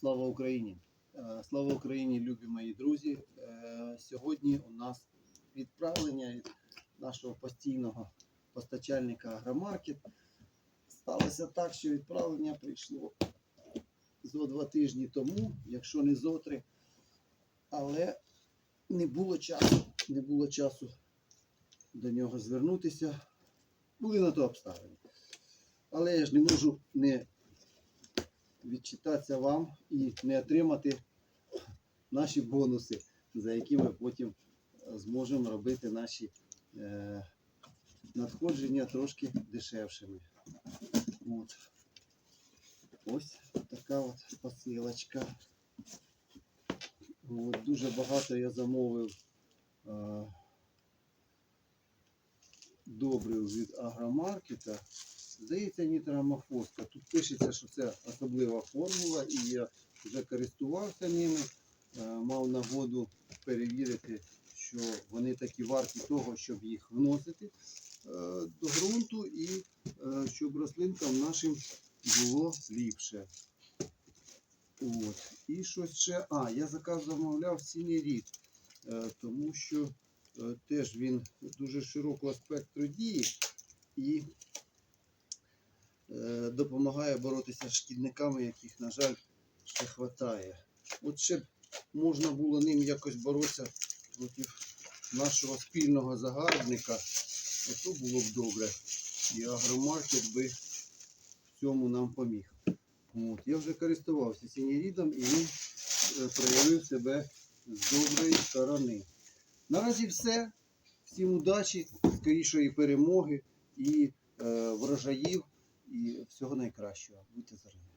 Слава Україні! Е, Слава Україні, любі мої друзі. Е, Сьогодні у нас відправлення від нашого постійного постачальника Агромаркет. Сталося так, що відправлення прийшло зо два тижні тому, якщо не зо три. Але не було часу, не було часу до нього звернутися. Були на то обставини. Але я ж не можу не відчитатися вам і не отримати наші бонуси, за які ми потім е, зможемо робити наші е, надходження трошки дешевшими. От. Ось така от посилочка. От, дуже багато я замовив е, добрив від агромаркета. Здається, нітроамофоска. Тут пишеться, що це особлива формула, і я вже користувався ними, е, мав нагоду перевірити, що вони такі варті того, щоб їх вносити е, до ґрунту і е, щоб рослинкам нашим було ліпше. От. І щось ще. А, я заказ замовляв синій рік, е, тому що теж він дуже широкого спектру дії і допомагає боротися з шкідниками, яких, на жаль, ще вистачає. От ще б можна було ним якось боротися проти нашого спільного загарбника, то було б добре. І агромаркет би в цьому нам поміг. От. Я вже користувався синірідом і він е, проявив себе з доброї сторони. Наразі все. Всім удачі, скорішої перемоги і е, врожаїв і всього найкращого. Будьте здорові.